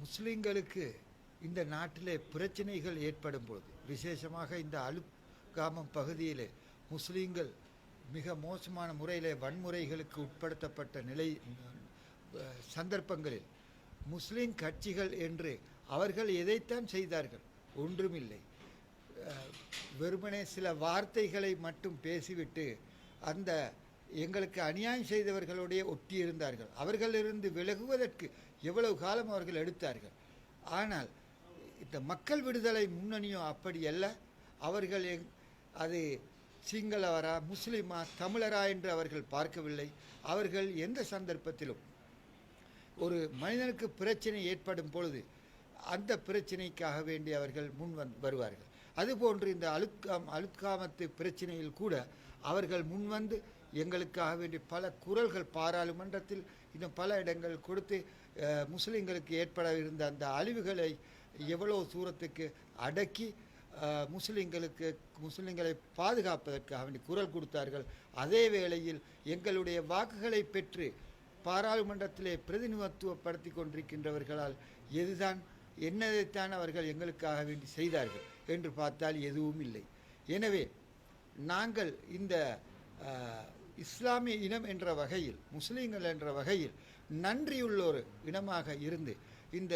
முஸ்லீம்களுக்கு இந்த நாட்டிலே பிரச்சனைகள் ஏற்படும் பொழுது விசேஷமாக இந்த அலுக்காமம் பகுதியிலே முஸ்லீம்கள் மிக மோசமான முறையிலே வன்முறைகளுக்கு உட்படுத்தப்பட்ட நிலை சந்தர்ப்பங்களில் முஸ்லீம் கட்சிகள் என்று அவர்கள் எதைத்தான் செய்தார்கள்? ஒன்றுமில்லை. வெறுமனே சில வார்த்தைகளை மட்டும் பேசிவிட்டு அந்த எங்களுக்கு அநியாயம் செய்தவர்களுடைய ஒட்டி இருந்தார்கள். அவர்களிலிருந்து விலகுவதற்கு எவ்வளவு காலம் அவர்கள் எடுத்தார்கள். ஆனால் இந்த மக்கள் விடுதலை முன்னணியும் அப்படி அல்ல. அவர்கள் எங் அது சிங்களவரா முஸ்லிமா தமிழரா என்று அவர்கள் பார்க்கவில்லை. அவர்கள் எந்த சந்தர்ப்பத்திலும் ஒரு மனிதனுக்கு பிரச்சனை ஏற்படும் பொழுது அந்த பிரச்சனைக்காக வேண்டி அவர்கள் முன் வந் வருவார்கள். அதுபோன்று இந்த அழுக்காம் அழுக்காமத்து பிரச்சனையில் கூட அவர்கள் முன்வந்து எங்களுக்காக வேண்டி பல குரல்கள் பாராளுமன்றத்தில் இன்னும் பல இடங்கள் கொடுத்து முஸ்லீம்களுக்கு ஏற்பட இருந்த அந்த அழிவுகளை எவ்வளோ தூரத்துக்கு அடக்கி முஸ்லீம்களுக்கு முஸ்லீம்களை பாதுகாப்பதற்காக வேண்டி குரல் கொடுத்தார்கள். அதே வேளையில் எங்களுடைய வாக்குகளை பெற்று பாராளுமன்றத்திலே பிரதிநிதித்துவப்படுத்தி கொண்டிருக்கின்றவர்களால் எதுதான் என்னதைத்தான் அவர்கள் எங்களுக்காக வேண்டி செய்தார்கள் என்று பார்த்தால் எதுவும் இல்லை. எனவே நாங்கள் இந்த இஸ்லாமிய இனம் என்ற வகையில் முஸ்லீம்கள் என்ற வகையில் நன்றியுள்ள ஒரு இனமாக இருந்து இந்த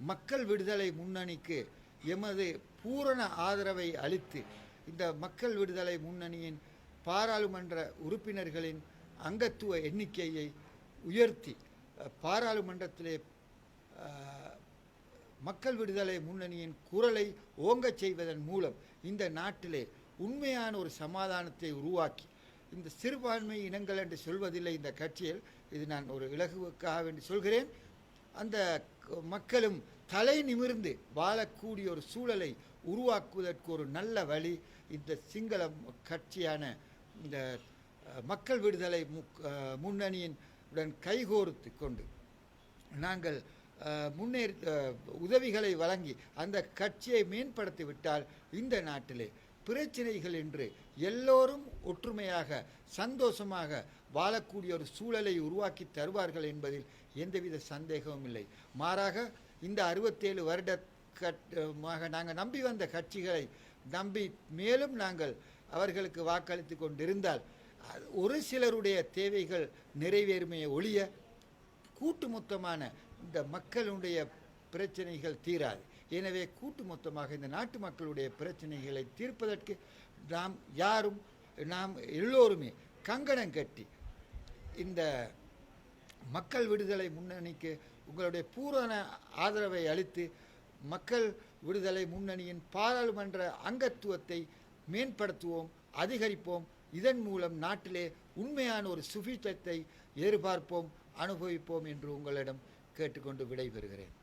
மக்கள் விடுதலை முன்னணிக்கு எமது பூரண ஆதரவை அளித்து இந்த மக்கள் விடுதலை முன்னணியின் பாராளுமன்ற உறுப்பினர்களின் அங்கத்துவ எண்ணிக்கையை உயர்த்தி பாராளுமன்றத்திலே மக்கள் விடுதலை முன்னணியின் குரலை ஓங்கச் செய்வதன் மூலம் இந்த நாட்டிலே உண்மையான ஒரு சமாதானத்தை உருவாக்கி இந்த சிறுபான்மை இனங்கள் என்று சொல்வதில்லை இந்த கட்சியில். இது நான் ஒரு இலகுவுக்காக வேண்டி சொல்கிறேன். அந்த மக்களும் தலை நிமிர்ந்து வாழக்கூடிய ஒரு சூழலை உருவாக்குவதற்கு ஒரு நல்ல வழி இந்த சிங்கள கட்சியான இந்த மக்கள் விடுதலை முக்- முன்னணியின் உடன் கைகோர்த்து கொண்டு நாங்கள் முன்னேறி உதவிகளை வழங்கி அந்த கட்சியை மேம்படுத்தி விட்டால் இந்த நாட்டிலே பிரச்சனைகள் என்று எல்லோரும் ஒற்றுமையாக சந்தோஷமாக வாழக்கூடிய ஒரு சூழலை உருவாக்கி தருவார்கள் என்பதில் எந்தவித சந்தேகமும் இல்லை. மாறாக இந்த அறுபத்தேழு வருட கட்டமாக நாங்கள் நம்பி வந்த கட்சிகளை நம்பி மேலும் நாங்கள் அவர்களுக்கு வாக்களித்து கொண்டிருந்தால் அது ஒரு சிலருடைய தேவைகள் நிறைவேறுமையை ஒழிய கூட்டுமொத்தமான இந்த மக்களுடைய பிரச்சனைகள் தீராது. எனவே கூட்டு மொத்தமாக இந்த நாட்டு மக்களுடைய பிரச்சனைகளை தீர்ப்பதற்கு நாம் யாரும் நாம் எல்லோருமே கங்கணம் கட்டி இந்த மக்கள் விடுதலை முன்னணிக்கு உங்களுடைய பூரண ஆதரவை அளித்து மக்கள் விடுதலை முன்னணியின் பாராளுமன்ற அங்கத்துவத்தை மேம்படுத்துவோம் அதிகரிப்போம். இதன் மூலம் நாட்டிலே உண்மையான ஒரு சுபீட்சத்தை எதிர்பார்ப்போம் அனுபவிப்போம் என்று உங்களிடம் கேட்டுக்கொண்டு விடைபெறுகிறேன்.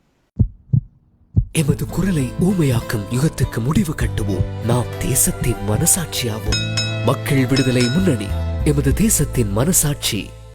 எமது குரலை ஊமையாக்கும் யுகத்துக்கு முடிவு கட்டுவோம். நாம் தேசத்தின் மனசாட்சியாவோம். மக்கள் விடுதலை முன்னணி. எமது தேசத்தின் மனசாட்சி